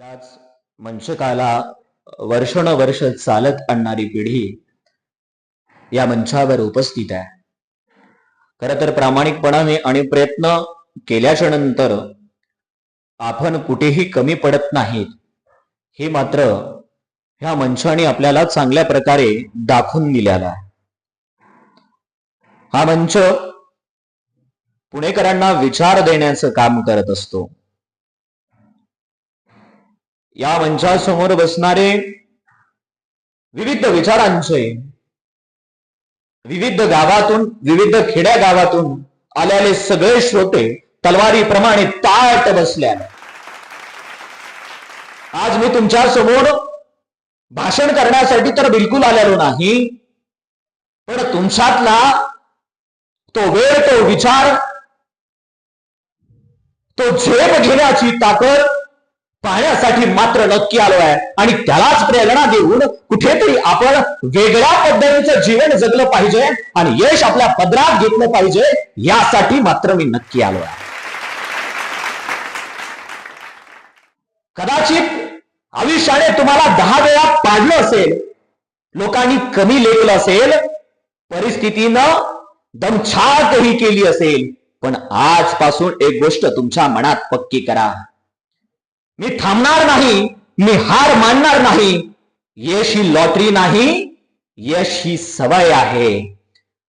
याच मंचकाला वर्षानुवर्ष चालत आणणारी पिढी या मंचावर उपस्थित आहे. खर तर प्रामाणिकपणाने आणि प्रयत्न केल्याच्यानंतर आपण कुठेही कमी पडत नाहीत. हे मात्र ह्या मंचाने आपल्याला चांगल्या प्रकारे दाखवून दिलेला आहे. हा मंच पुणेकरांना विचार देण्याचं काम करत असतो. या मंचासमोर बसणारे विविध विचारांचे विविध गावातून विविध खेड्या गावातून आलेले सगळे श्रोते तलवारीप्रमाणे ताट बसल्या आज मी तुमच्यासमोर भाषण करण्यासाठी तर बिलकुल आलेलो नाही पण तुमच्यातला तो वेळ तो विचार तो झेप घेण्याची ताकद पाहण्यासाठी मात्र नक्की आलो आहे आणि त्यालाच प्रेरणा देऊन कुठेतरी आपण वेगळ्या पद्धतीचं जीवन जगलं पाहिजे आणि यश आपल्या पदरात घेतलं पाहिजे यासाठी मात्र मी नक्की आलो आहे कदाचित आयुष्याने तुम्हाला दहा वेळा पाडलं असेल लोकांनी कमी लेखलं असेल परिस्थितीनं दमछाकही केली असेल पण आजपासून एक गोष्ट तुमच्या मनात पक्की करा. मी थांबणार नाही मी हार मानणार नाही. यश ही लॉटरी नाही यश ही सवय आहे.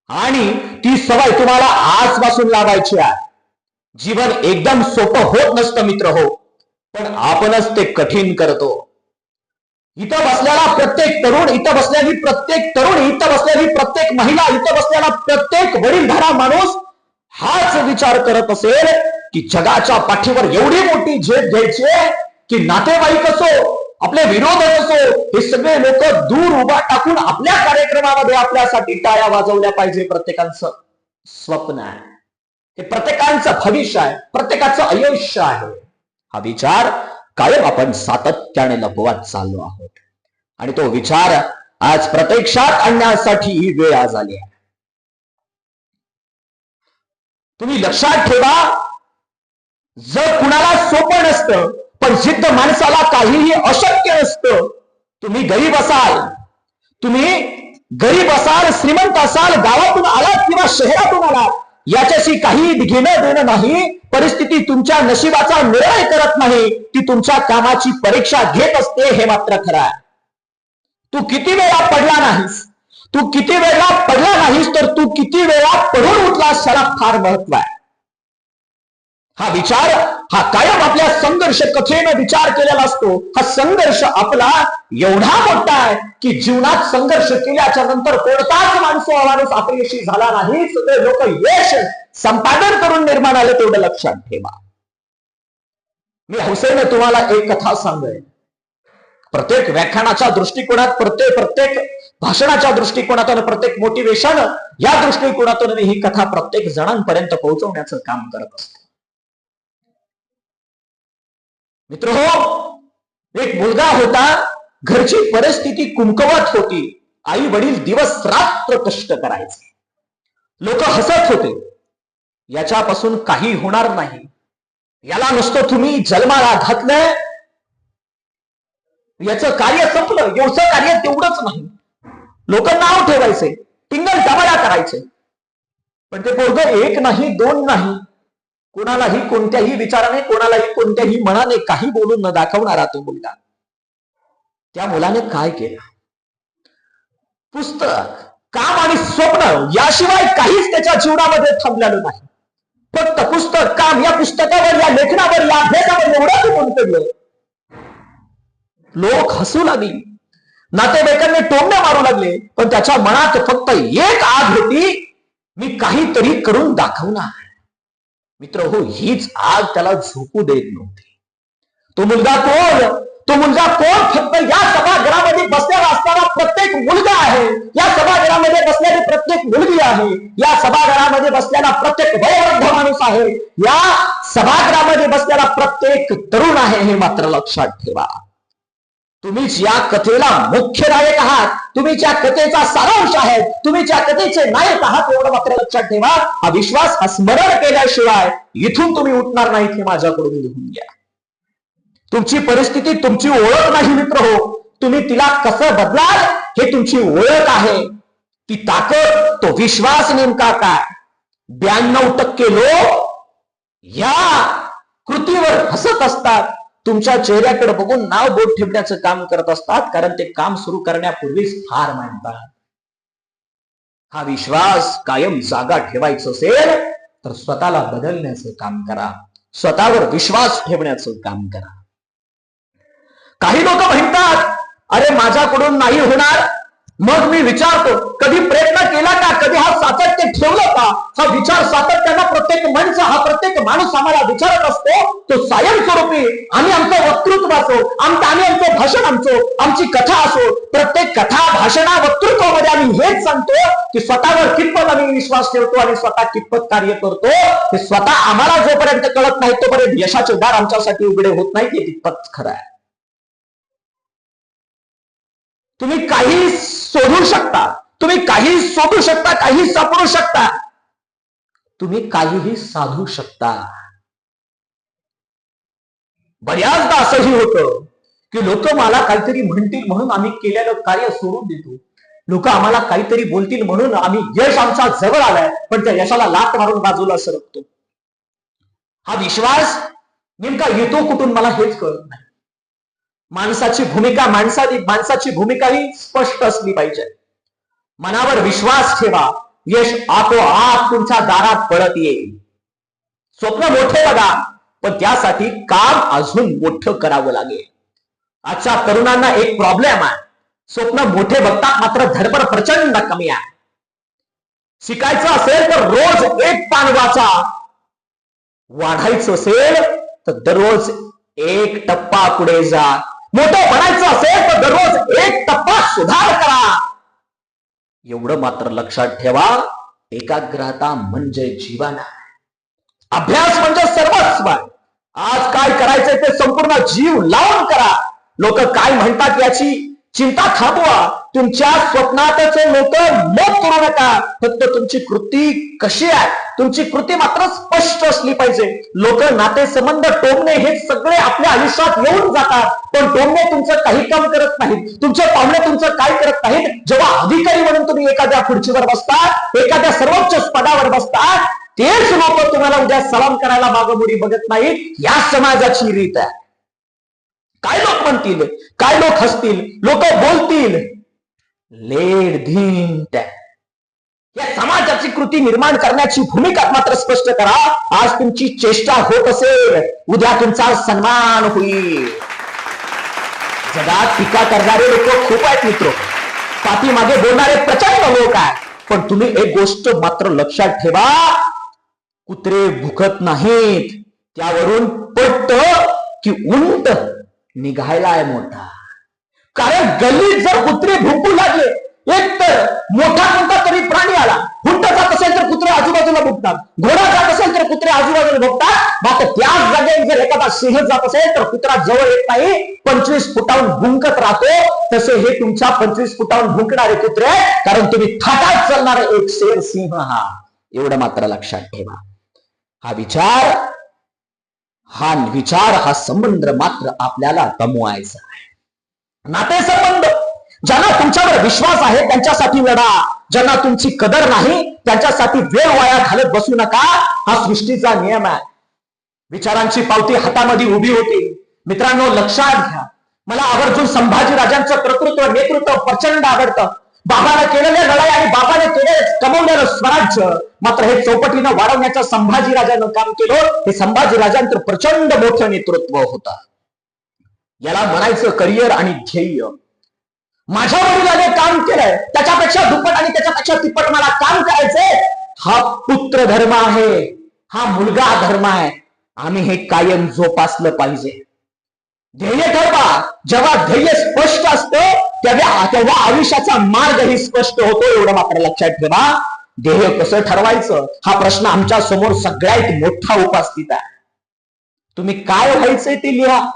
आणि ती सवय तुम्हाला आजपासून लावायची आहे. जीवन एकदम सोपं होत नसतं मित्र हो पण आपणच ते कठीण करतो. इथं बसलेला प्रत्येक तरुण इथं बसलेली प्रत्येक तरुण इथं बसलेली प्रत्येक महिला इथं बसलेला प्रत्येक वडीलधारा माणूस हाच विचार करत असेल की जगाच्या पाठीवर एवढी मोठी झेप घ्यायची की नातेवाईक असो आपले विरोधक असो हे सगळे लोक दूर उभा टाकून आपल्या कार्यक्रमामध्ये आपल्यासाठी टाळ्या वाजवल्या पाहिजे प्रत्येकाचं स्वप्न आहे. हे प्रत्येकांचं भविष्य आहे प्रत्येकाचं आयुष्य आहे. हा विचार कायम आपण सातत्याने लपवत चाललो आहोत. आणि तो विचार आज प्रत्यक्षात आणण्यासाठी ही वेळ आज आली आहे. तुम्ही लक्षात ठेवा जर कुणाला सोपं नसतं पण जिद्द माणसाला काहीही अशक्य नसतं तुम्ही गरीब असाल. तुम्ही गरीब असाल श्रीमंत असाल गावातून आलात किंवा शहरातून आलात याच्याशी काही घेणं देणं नाही परिस्थिती तुमच्या नशिबाचा निर्णय करत नाही ती तुमच्या कामाची परीक्षा घेत असते हे मात्र खरं आहे. तू किती वेळा पडला नाहीस? तू किती वेळा पडला नाहीस तर तू किती वेळा पडून उठलास त्याला फार महत्त्व आहे. हा विचार हा कायम आपल्या संघर्ष कथेनं विचार केलेला असतो. हा संघर्ष आपला एवढा मोठा आहे की जीवनात संघर्ष केल्याच्यानंतर कोणताच माणसं माणूस अपयशी झाला नाही सगळे लोक यश संपादन करून निर्माण आले तेवढं लक्षात ठेवा. मी हौसेने तुम्हाला एक कथा सांगेन. प्रत्येक व्याख्यानाच्या दृष्टिकोनात प्रत्येक प्रत्येक भाषणाच्या दृष्टिकोनातून प्रत्येक मोटिवेशन या दृष्टिकोनातून मी ही कथा प्रत्येक जणांपर्यंत पोहोचवण्याचं काम करत असतो. मित्र हो एक मुलगा होता घरची परिस्थिती कुमकवत होती. आई वडील दिवस रात्र कष्ट करायचे. लोक हसत होते. याच्यापासून काही होणार नाही. याला नुसतं तुम्ही जन्माला घातलंय. याचं कार्य संपलं. एवढं कार्य तेवढंच नाही. लोक नाव ठेवायचे. टिंगल टमाला करायचे. पण ते पोरग एक नाही दोन नाही. कोणालाही कोणत्याही विचाराने कोणालाही कोणत्याही मनाने काही बोलून न दाखवणारा तो मुलगा. त्या मुलाने काय केलं? पुस्तक काम आणि स्वप्न याशिवाय काहीच त्याच्या जीवनामध्ये थांबलेलं नाही. फक्त पुस्तक काम या पुस्तकावर या लेखनावर या अभ्यासावर एवढं ते लोक हसू लागली. नातेवाईकांनी टोमणे मारू लागले. पण त्याच्या मनात फक्त एक आग होती मी काहीतरी करून दाखवणार. मित्र हो हीच आग त्याला झोपू देत नव्हती. तो मुलगा कोण? तो मुलगा कोण? फक्त या सभागृहामध्ये बसलेला असताना प्रत्येक मुलगा आहे. या सभागृहामध्ये बसलेली प्रत्येक मुलगी आहे. या सभागृहामध्ये बसलेला प्रत्येक वयोवृद्ध माणूस आहे. या सभागृहामध्ये बसलेला प्रत्येक तरुण आहे हे मात्र लक्षात ठेवा. तुम्हीच या कथेला मुख्य नायक आहात तुम्हीच या कथेचा सारांश आहे तुम्ही ज्या कथेचे नायक आहात एवढं मात्र लक्षात ठेवा. हा विश्वास हा स्मरण केल्याशिवाय इथून तुम्ही उठणार नाहीत हे माझ्याकडून लिहून घ्या. तुमची परिस्थिती तुमची ओळख नाही मित्र हो. तुम्ही तिला कसं बदलाल हे तुमची ओळख आहे. ती ताकद तो विश्वास नेमका काय? ब्याण्णव टक्के लोक या कृतीवर हसत असतात. तुमच्या चेहऱ्याकडे बघून नाव बोट ठेवण्याचं काम करत असतात कारण ते काम सुरू करण्यापूर्वीच फार मानतात हा विश्वास कायम जागा ठेवायचं असेल तर स्वतःला बदलण्याचं काम करा. स्वतःवर विश्वास ठेवण्याचं काम करा. काही लोक म्हणतात अरे माझ्याकडून नाही होणार. मग मी विचारतो कधी प्रयत्न केला का? कधी हा सातत्य ठेवलं का? हा विचार सातत्यानं प्रत्येक मंच हा प्रत्येक माणूस आम्हाला विचारत असतो तो कायमस्वरूपी आम्ही आमचं वक्तृत्व असो आमचं आम्ही आमचं भाषण आमचो आमची कथा असो प्रत्येक कथा भाषणा वक्तृत्वामध्ये आम्ही हेच सांगतो की स्वतःवर कितपत आम्ही विश्वास ठेवतो आणि स्वतः कितपत कार्य करतो हे स्वतः आम्हाला जोपर्यंत कळत नाही तोपर्यंत यशाचे दार आमच्यासाठी उघडे होत नाही ते कितपत खरं आहे. तुम्ही काही सोडू शकता. तुम्ही काही सोडू शकता काही सापडू शकता. तुम्ही काहीही साधू शकता. बऱ्याचदा असंही होतं की लोक मला काहीतरी म्हणतील म्हणून आम्ही केलेलं कार्य सोडून देतो. लोक आम्हाला काहीतरी बोलतील म्हणून आम्ही यश आमचा जवळ आलाय पण त्या यशाला लाक मारून बाजूला सरकतो. हा विश्वास नेमका येतो कुठून मला हेच कळत नाही. माणसाची भूमिका माणसाची माणसाची भूमिका ही स्पष्ट असली पाहिजे. मनावर विश्वास ठेवा. यश आपोआप तुमच्या दारात पडत येईल. स्वप्न मोठे बघा पण त्यासाठी काम अजून मोठं करावं लागेल. आजच्या तरुणांना एक प्रॉब्लेम आहे. स्वप्न मोठे बघतात मात्र धडपड प्रचंड कमी आहे. शिकायचं असेल तर रोज एक पान वाचा वाढायचं असेल तर दररोज एक टप्पा पुढे जा. मोठं बनायचं असेल तर दररोज एक टप्पा सुधार करा. एवढं मात्र लक्षात ठेवा एकाग्रता म्हणजे जीवन अभ्यास म्हणजे सर्वस्व आज काय करायचंय ते संपूर्ण जीव लावून करा. लोक काय म्हणतात याची? चिंता थांबवा. तुमच्या स्वप्नातच लोक मत करू नका. फक्त तुमची कृती कशी आहे? तुमची कृती मात्र स्पष्ट असली पाहिजे. लोक नातेसंबंध टोमणे हे सगळे आपल्या आयुष्यात येऊन जातात. पण टोमणे तुमचं काही काम करत नाहीत. तुमचे पाहुणे तुमचं काय करत नाहीत? जेव्हा अधिकारी म्हणून तुम्ही एखाद्या खुर्चीवर बसतात एखाद्या सर्वोच्च पदावर बसतात तेच लोक तुम्हाला उद्या सलाम करायला मागोमुडी बघत नाहीत. या समाजाची रीत आहे. काय लोक म्हणतील? काय लोक हसतील? लोक बोलतील. लेड धीन या समाजाची कृती निर्माण करण्याची भूमिका मात्र स्पष्ट करा. आज तुमची चेष्टा होत असेल. उद्या तुमचा सन्मान होईल. जगात टीका करणारे लोक खूप आहेत मित्र. पाठीमागे बोलणारे प्रचंड लोक आहेत. पण तुम्ही एक गोष्ट मात्र लक्षात ठेवा. कुत्रे भुकत नाहीत. त्यावरून पट्ट की उंट. निघायलाय मोठा. कारण गल्लीत जर कुत्रे भुंकू लागले एक तर मोठा कोणता तरी प्राणी आला. हुंट जात असेल तर कुत्रे आजूबाजूला भुकतात. घोडा जात असेल तर कुत्रे आजूबाजूला भुकतात. मात्र त्याच जागेत जर एखादा सिंह जात असेल तर कुत्रा जवळ येत नाही. पंचवीस फुटाहून भुंकत राहतो. तसे हे तुमच्या पंचवीस फुटाहून भुंकणारे कुत्रे कारण तुम्ही थाटात चालणारे एक शेर सिंह हा. एवढं मात्र लक्षात ठेवा. हा विचार हा विचार हा संबंध मात्र आपल्याला गमवायचा आहे. नातेसंबंध ज्यांना तुमच्यावर विश्वास आहे त्यांच्यासाठी लढा. ज्यांना तुमची कदर नाही त्यांच्यासाठी वेळ वाया घालत बसू नका. हा सृष्टीचा नियम आहे. विचारांची पावती हातामध्ये उभी होती. मित्रांनो लक्षात घ्या. मला आवर्जून संभाजी राजांचं कर्तृत्व नेतृत्व प्रचंड आवडतं. बाबाने केलेल्या लढाई आणि बाबाने केले कमवलेलं स्वराज्य मात्र हे चौपटीनं वाढवण्याचं संभाजीराजानं काम केलं. हे संभाजी राजांचं प्रचंड मोठं नेतृत्व होता. याला म्हणायचं करिअर आणि ध्येय. माझ्या वडिलाने काम केलंय. त्याच्यापेक्षा दुप्पट आणि त्याच्यापेक्षा तिप्पट मला काम करायचंय. हा पुत्र धर्म आहे. हा मुलगा धर्म आहे. आम्ही हे कायम जोपासलं पाहिजे. ध्येय ठरवा. जेव्हा ध्येय स्पष्ट असतं तेव्हा तेव्हा आयुष्याचा मार्गही स्पष्ट होतो एवढं मात्र लक्षात ठेवा. ध्येय कसं ठरवायचं? हा प्रश्न आमच्यासमोर सगळ्यात मोठा उपस्थित आहे. तुम्ही काय व्हायचंय ते लिहा.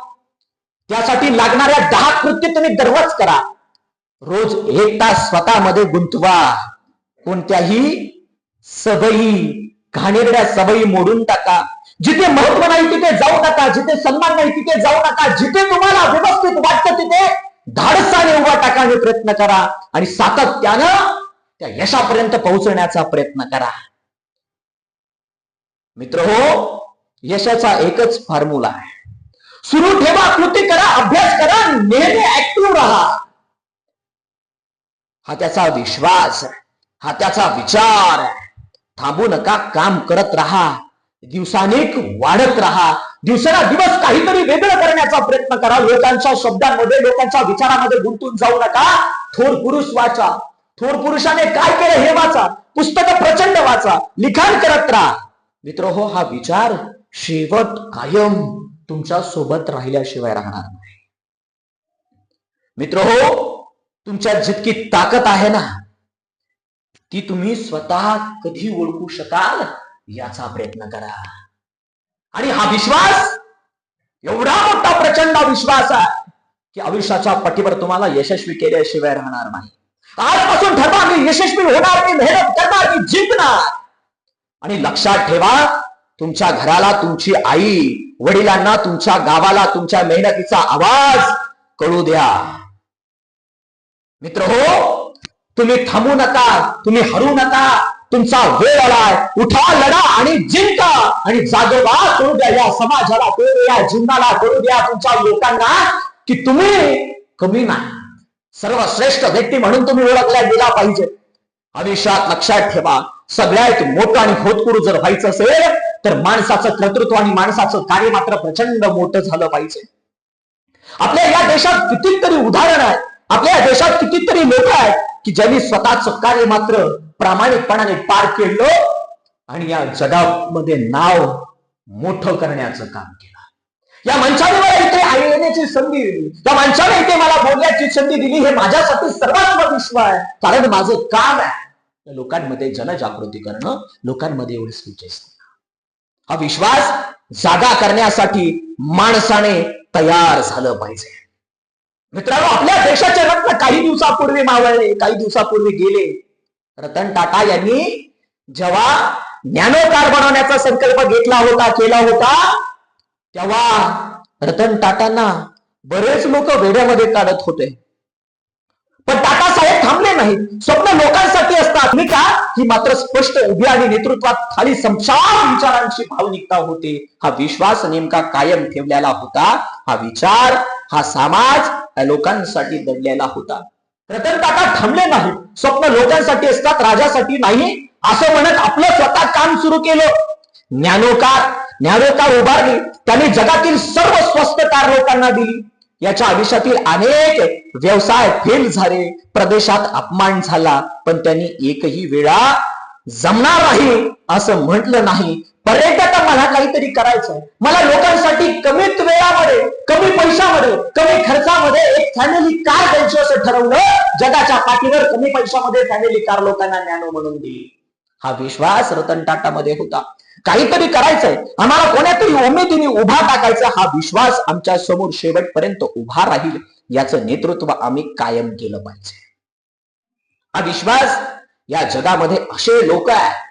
त्यासाठी लागणाऱ्या दहा कृत्य तुम्ही दररोज करा. रोज एक तास स्वतःमध्ये गुंतवा. कोणत्याही सवयी घाणेरड्या सवयी मोडून टाका. जिथे महत्त्व नाही तिथे जाऊ नका. जिथे सन्मान नाही तिथे जाऊ नका. जिथे तुम्हाला व्यवस्थित वाटतं तिथे धाडसाने उभा टाकायचा प्रयत्न करा. आणि सातत्यानं त्या यशापर्यंत पोहोचण्याचा प्रयत्न करा. मित्र हो यशाचा एकच फॉर्म्युला आहे. सुरू ठेवा कृती करा अभ्यास करा नेहमी ऍक्टिव्ह राहा. हा त्याचा विश्वास हा त्याचा विचार थांबू नका काम करत राहा. दिवसानेक वाढत राहा. दिवसाला दिवस काहीतरी वेगळं करण्याचा प्रयत्न करा. लोकांच्या शब्दांमध्ये लोकांच्या विचारामध्ये गुंतून जाऊ नका. थोर पुरुष वाचा. थोर पुरुषाने काय केलं हे वाचा. पुस्तक प्रचंड वाचा. लिखाण करत राहा. मित्र हो हा विचार शेवट कायम तुमच्यासोबत राहिल्याशिवाय राहणार नाही. मित्र हो तुमच्यात जितकी ताकद आहे ना ती तुम्ही स्वतः कधी ओळखू शकाल? याचा प्रयत्न करा. आणि हा विश्वास एवढा मोठा प्रचंड विश्वास आहे की आयुष्याच्या पटीवर तुम्हाला यशस्वी केल्याशिवाय राहणार नाही. आजपासून ठरवा मी यशस्वी होणार मी मेहनत करणार मी जिंकणार. आणि लक्षात ठेवा तुमच्या घराला तुमची आई वडिलांना तुमच्या गावाला तुमच्या मेहनतीचा आवाज कळू द्या. मित्र हो तुम्ही थांबू नका तुम्ही हरू नका. तुमचा वेळ आलाय. उठा लढा आणि जिंका. आणि जागोबा करू द्या या समाजाला करू द्या जीवनाला करू द्या तुमच्या लोकांना की तुम्ही कमी नाही. सर्वश्रेष्ठ व्यक्ती म्हणून तुम्ही ओळखल्या गेला पाहिजे. आयुष्यात लक्षात ठेवा सगळ्यात मोठं आणि होतकुरू जर व्हायचं असेल तर माणसाचं कर्तृत्व आणि माणसाचं कार्य मात्र प्रचंड मोठं झालं पाहिजे. आपल्या या देशात कितीतरी उदाहरण आहे आपल्या देशात कितीतरी लोक आहेत की ज्यांनी स्वतःच कार्य मात्र प्रामाणिकपणाने पार केलं आणि या जगामध्ये नाव मोठं करण्याचं काम केलं. या मंचाने मला इथे येण्याची संधी दिली. या माणसाने इथे मला बोलण्याची संधी दिली. हे माझ्यासाठी सर्वात विश्व आहे. कारण माझं काम आहे त्या लोकांमध्ये जनजागृती करणं लोकांमध्ये एवढे स्विचेस हा विश्वास जागा करण्यासाठी माणसाने तयार झालं पाहिजे. मित्रांनो आपल्या देशाचे रत्न काही दिवसापूर्वी मावळले काही दिवसापूर्वी गेले. रतन टाटा यांनी जेव्हा नॅनो कार बनवण्याचा संकल्प घेतला होता केला होता तेव्हा रतन टाटांना बरेच लोक वेड्यामध्ये काढत होते. पण टाटा साहेब थांबले नाहीत. स्वप्न लोकांसाठी असतात. मी का? ही मात्र स्पष्ट उभी आणि नेतृत्वात खाली समशान विचारांची भावनिकता होते. हा विश्वास नेमका कायम ठेवलेला होता. हा विचार हा समाज लोकांसाठी दडलेला होता. रतन काका थांबले नाही स्वप्न लोकांसाठी असतात राजासाठी नाही. असं म्हणत आपलं स्वतः काम सुरू केलं. ज्ञानोकार ज्ञानोकार उभारली. त्याने जगातील सर्व स्वस्त कार लोकांना दिली. याच्या आयुष्यातील अनेक व्यवसाय फेल झाले. प्रदेशात अपमान झाला. पण त्यांनी एकही वेळा जमणार नाही असं म्हटलं नाही. पर्यटक मला काहीतरी करायचं मला लोकांसाठी कमीत वेळामध्ये कमी पैशामध्ये कमी खर्चामध्ये एक फॅमिली कार द्यायची असं ठरवलं जगाच्या पाठीवर कमी पैशामध्ये फॅमिली कार लोकांना ज्ञानो म्हणून दिली हा विश्वास रतन टाटामध्ये होता. काहीतरी करायचंय. आम्हाला कोणातरी उमेदीने उभा टाकायचा हा विश्वास आमच्यासमोर शेवटपर्यंत उभा राहील याचं नेतृत्व आम्ही कायम केलं पाहिजे. हा विश्वास या जगामध्ये असे लोक आहेत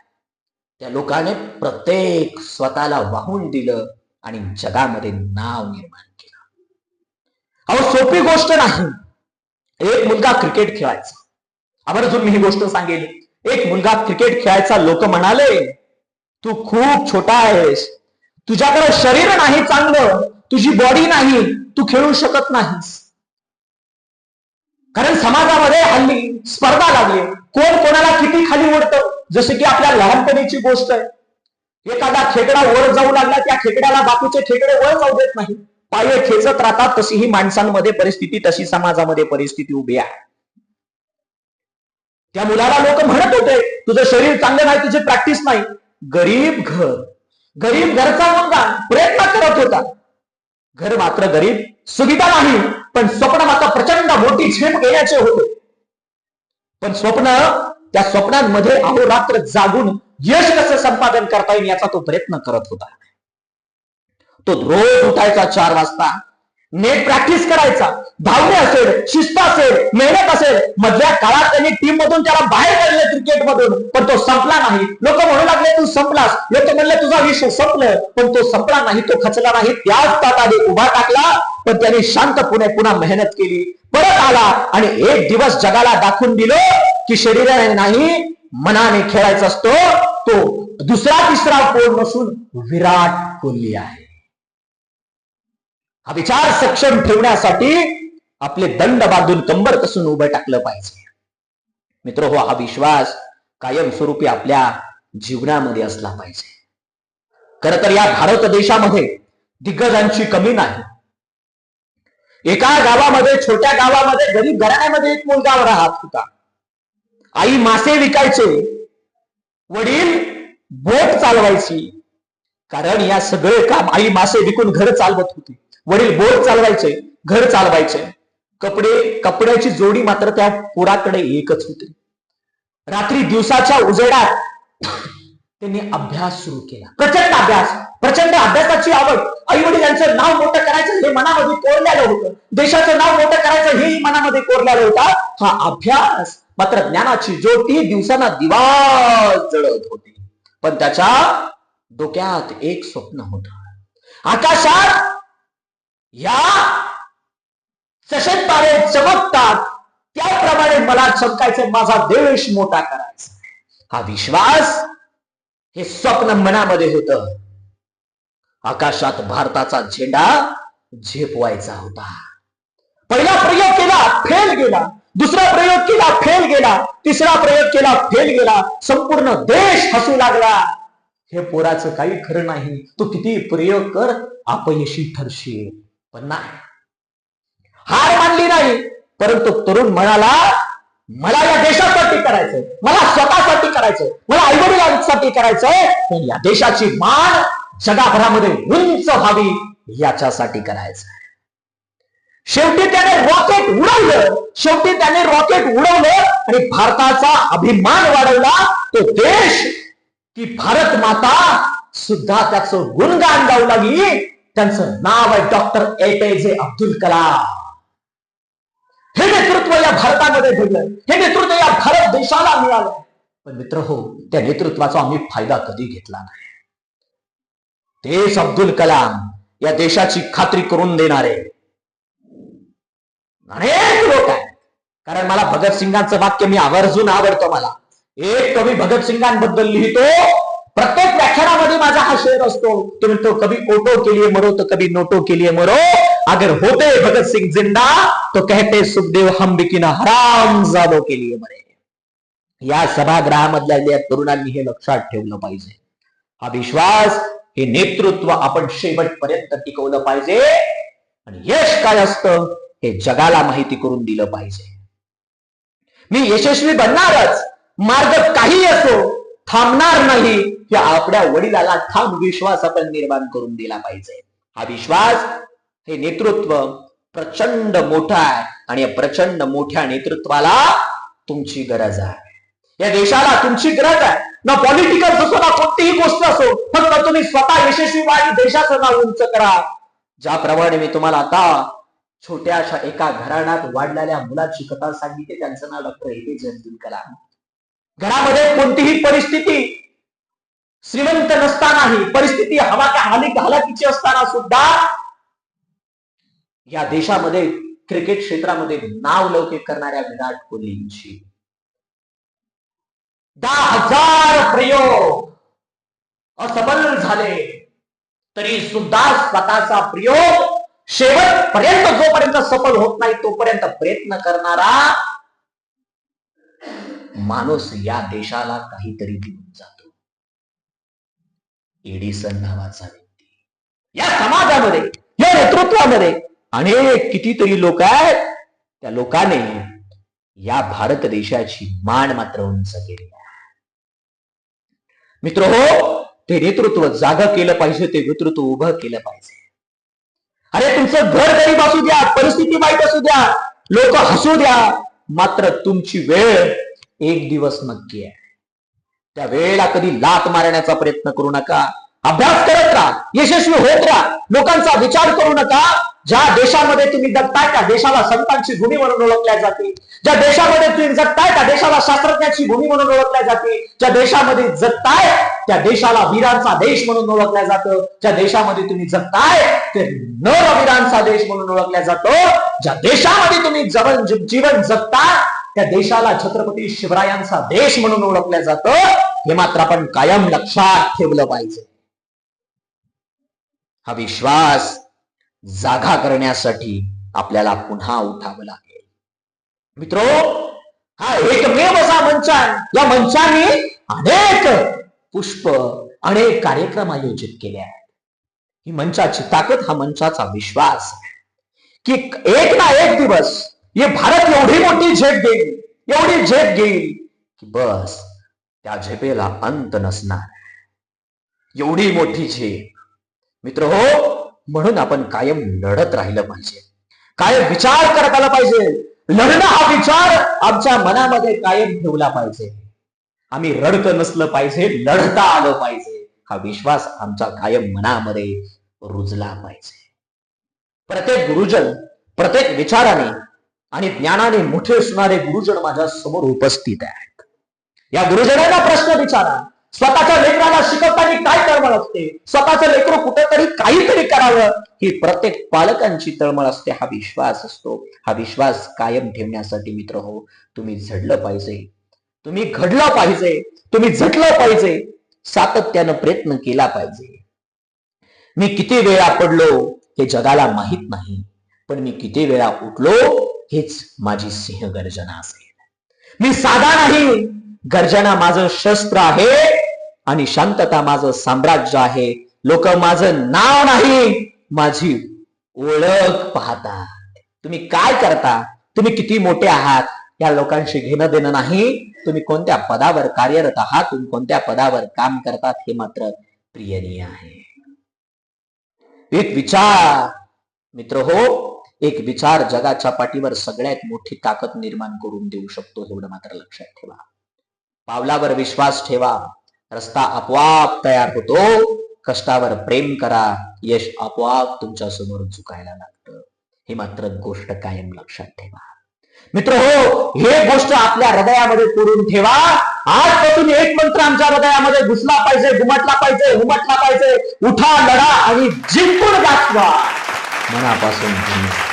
त्या लोकांनी प्रत्येक स्वतःला वाहून दिलं आणि जगामध्ये नाव निर्माण केलं. अहो सोपी गोष्ट नाही. एक मुलगा क्रिकेट खेळायचा. आवर्जून मी ही गोष्ट सांगेल. एक मुलगा क्रिकेट खेळायचा लोक म्हणाले तू खूप छोटा आहेस. तुझ्याकडे शरीर नाही चांगलं. तुझी बॉडी नाही. तू खेळू शकत नाहीस. कारण समाजामध्ये हल्ली स्पर्धा लागली. कोण कोणाला किती खाली ओढतं? जसे की आपल्या लहानपणीची गोष्ट आहे. एखादा खेकडा वर जाऊ लागला त्या खेकड्याला बाकीचे खेकडे वर जाऊ देत नाही. पाय खेचत राहतात तशी ही माणसांमध्ये परिस्थिती तशी समाजामध्ये परिस्थिती उभी आहे. त्या मुलाला लोक म्हणत होते तुझं शरीर चांगलं नाही तुझी प्रॅक्टिस नाही. गरीब घर. गरीब घरचा मुलगा प्रयत्न करत होता. घर मात्र गरीब सुविधा नाही पण स्वप्न मात्र प्रचंड मोठी झेप घेण्याचे होते. पण स्वप्न त्या स्वप्नांमध्ये अहोरात्र जागून यश कसं संपादन करता येईल याचा तो प्रयत्न करत होता. तो रोज उठायचा चार वाजता. नेट प्रॅक्टिस करायचा. धावणे असेल शिस्त असेल मेहनत असेल मधल्या काळात त्यांनी टीम मधून त्याला बाहेर काढलं क्रिकेट मधून पण तो संपला नाही. लोक म्हणू लागले तू संपलास. लोक म्हणले तुझा विश्व संपलं. पण तो संपला नाही तो खचला नाही. त्याच ताटाने उभा टाकला पण त्याने शांतपणे पुन्हा मेहनत केली. परत आला आणि एक दिवस जगाला दाखवून दिलं की शरीराने नाही मनाने खेळायचा असतो तो दुसरा तिसरा कोण नसून विराट कोहली आहे. हा विचार सक्षम ठेवण्यासाठी आपले दंड बांधून कंबर कसून उभं टाकलं पाहिजे. मित्र हो हा विश्वास कायमस्वरूपी आपल्या जीवनामध्ये असला पाहिजे. खर तर या भारत देशामध्ये दिग्गजांची कमी नाही. एका गावामध्ये छोट्या गावामध्ये गरीब घराण्यामध्ये एक मुलगा राहत होता. आई मासे विकायचे वडील बोट चालवायची. कारण या सगळे काम आई मासे विकून घर चालवत होती. वडील बोट चालवायचे घर चालवायचे. कपडे कपड्याची जोडी मात्र त्या पोराकडे एकच होती. रात्री दिवसाच्या उजेडात त्यांनी अभ्यास सुरू केला. प्रचंड अभ्यास प्रचंड अभ्यासाची आवड. आई वडिलांचं नाव मोठं करायचं हे मनामध्ये कोरलेलं होतं. देशाचं नाव मोठं करायचं हेही मनामध्ये कोरलेलं होता. हा अभ्यास मात्र ज्ञानाची ज्योती दिवसांना दिवा जळत होती. पण त्याच्या डोक्यात एक स्वप्न होत. आकाशात या चषक तारे चमकतात. त्याप्रमाणे मला चमकायचं माझा देश मोठा करायचा हा विश्वास हे स्वप्न मनामध्ये होत. आकाशात भारताचा झेंडा झेपवायचा होता. पहिला प्रयोग केला फेल गेला. दुसरा प्रयोग केला फेल गेला. तिसरा प्रयोग केला फेल गेला. संपूर्ण देश हसू लागला. हे पोराचं काही खरं नाही. तू किती प्रयोग कर अपयशी ठरशील. पण नाही. हार मानली नाही. परंतु तरुण म्हणाला मला या देशासाठी करायचंय. मला स्वतःसाठी करायचंय. मला आईवडिलांसाठी करायचंय. पण या देशाची मान जगाभरामध्ये उंच व्हावी याच्यासाठी करायचंय. शेवटी त्याने रॉकेट उडवलं. शेवटी त्याने रॉकेट उडवलं आणि भारताचा अभिमान वाढवला. तो देश की भारत माता सुद्धा त्याचं गुणगान गाऊ लागली. त्यांचं नाव आहे डॉक्टर ए पेजे अब्दुल कलाम. हे नेतृत्व या भारतामध्ये घडलं. हे नेतृत्व या भारत देशाला मिळालं. पण मित्र हो त्या नेतृत्वाचा आम्ही फायदा कधी घेतला नाही. तेच अब्दुल कलाम या देशाची खात्री करून देणारे अनेक लोक आहेत. कारण मला भगतसिंगांचं वाक्य मी आवर्जून आवडतो मला. एक कवी भगतसिंगांबद्दल लिहितो प्रत्येक व्याख्यानामध्ये माझा हा शेर असतो. तो म्हणतो कभी ओटो के लिए मरो तो कभी नोटो के लिए मरो. अगर होते भगत जिंदा तो कहते सुखदेव हम बिकिना हराम जादो के लिए मरे. या सभागृहामधल्या या तरुणांनी हे लक्षात ठेवलं पाहिजे. हा विश्वास हे नेतृत्व आपण शेवटपर्यंत टिकवलं पाहिजे. आणि यश काय असतं? हे जगाला माहिती करून दिलं पाहिजे. मी यशस्वी बनणारच. मार्ग काही असो थांबणार नाही. हे आपल्या वडिलाला ठाम विश्वास आपण निर्माण करून दिला पाहिजे. हा विश्वास हे नेतृत्व प्रचंड मोठा आहे आणि या प्रचंड मोठ्या नेतृत्वाला तुमची गरज आहे. या देशाला तुमची गरज आहे. ना पॉलिटिकल असो ना कोणतीही गोष्ट असो फक्त तुम्ही स्वतः यशस्वी व्हा देशाचं नाव उंच करा. ज्याप्रमाणे मी तुम्हाला आता छोट्याशा एका घराण्यात वाढलेल्या मुलाची कथा सांगितली त्यांचं नाव डॉक्टर एपीजे अब्दुल कलाम घरामध्ये कोणतीही परिस्थिती श्रीमंत नसतानाही परिस्थिती हवा का हाली हालाकीची असताना सुद्धा या देशामध्ये क्रिकेट क्षेत्रामध्ये नाव लौकिक करणाऱ्या विराट कोहलींची. दहा हजार प्रयोग असफल झाले तरी सुद्धा स्वतःचा प्रयोग शेवटपर्यंत जोपर्यंत सफल होत नाही तोपर्यंत प्रयत्न करणारा माणूस या देशाला काहीतरी देऊन जातो. एडिसन नावाचा व्यक्ती. या समाजामध्ये या नेतृत्वामध्ये अनेक कितीतरी लोक आहेत. त्या लोकाने या भारत देशाची मान मात्र उंच केली मित्र हो ते नेतृत्व जाग केलं पाहिजे ते नेतृत्व उभं केलं पाहिजे. अरे तुमचं घर गरीब असू द्या परिस्थिती वाईट असू द्या लोक हसू द्या मात्र तुमची वेळ एक दिवस नक्की आहे. त्या वेळेला कधी लात मारण्याचा प्रयत्न करू नका. अभ्यास करत राहा यशस्वी होत राहा. लोकांचा विचार करू नका. ज्या देशामध्ये तुम्ही जगताय त्या देशाला संतांची भूमी म्हणून ओळखल्या जाते ज्या देशामध्ये तुम्ही जगताय त्या देशाला शास्त्रज्ञाची भूमी म्हणून ओळखल्या जाते ज्या देशामध्ये जगताय त्या देशाला वीरांचा देश म्हणून ओळखल्या जातं. ज्या देशामध्ये तुम्ही जगताय ते नरवीरांचा देश म्हणून ओळखल्या जातो. ज्या देशामध्ये तुम्ही जवन जीवन जगता त्या देशाला छत्रपती शिवरायांचा देश म्हणून ओळखल्या जातं. हे मात्र आपण कायम लक्षात ठेवलं पाहिजे. हा विश्वास जागा करण्यासाठी आपल्याला पुन्हा उठावं लागेल. मित्रो हा एकमेव असा मंच आहे. या मंचाने अनेक पुष्प अनेक कार्यक्रम आयोजित केले आहेत. ही मंचाची ताकद हा मंचाचा विश्वास की एक ना एक दिवस हे भारत एवढी मोठी झेप घेईल एवढी झेप घेईल की बस त्या झेपेला अंत नसणार. एवढी मोठी झेप. मित्र हो म्हणून आपण कायम लढत राहिलं पाहिजे. कायम विचार करत आला पाहिजे. लढणं हा विचार आमच्या मनामध्ये कायम ठेवला पाहिजे. आम्ही रडत नसलं पाहिजे लढता आलं पाहिजे. हा विश्वास आमचा कायम मनामध्ये रुजला पाहिजे. प्रत्येक गुरुजन प्रत्येक विचाराने आणि ज्ञानाने मोठे असणारे गुरुजन माझ्यासमोर उपस्थित आहेत. या गुरुजनांना प्रश्न विचारा. स्वतःच्या लेकराला शिकवताना काय तळमळ असते? स्वतःचं लेकरू कुठेतरी काहीतरी करावं. ही प्रत्येक पालकांची तळमळ असते. हा विश्वास असतो. हा विश्वास कायम ठेवण्यासाठी मित्र हो तुम्ही झडलं पाहिजे. तुम्ही घडलं पाहिजे. तुम्ही झटलं पाहिजे. सातत्यानं प्रयत्न केला पाहिजे. मी किती वेळा पडलो हे जगाला माहीत नाही. पण मी किती वेळा उठलो हेच माझी सिंह गर्जना असेल. मी साधा नाही. गर्जना माझं शस्त्र आहे. आणि शांतता माझं साम्राज्य आहे. लोक माझं नाव नाही. माझी ओळख पाहतात. तुम्ही काय करता? तुम्ही किती मोठे आहात? या लोकांशी घेणं देणं नाही. तुम्ही कोणत्या पदावर कार्यरत आहात? तुम्ही कोणत्या पदावर काम करतात हे मात्र प्रियनीय आहे. एक विचार मित्र हो एक विचार जगाच्या पाठीवर सगळ्यात मोठी ताकद निर्माण करून देऊ शकतो एवढं मात्र लक्षात ठेवा. पावलावर विश्वास ठेवा. रस्ता आपोआप तयार होतो. कष्टावर प्रेम करा. यश आपोआप तुमच्यासमोर चुकायला लागतं. हे मात्र गोष्ट कायम लक्षात ठेवा. मित्र हो हे गोष्ट आपल्या हृदयामध्ये करून ठेवा. आजपासून एक मंत्र आमच्या हृदयामध्ये घुसला पाहिजे घुमटला पाहिजे उमटला पाहिजे. उठा लढा आणि जिंकून दाखवा मनापासून धन्यवाद.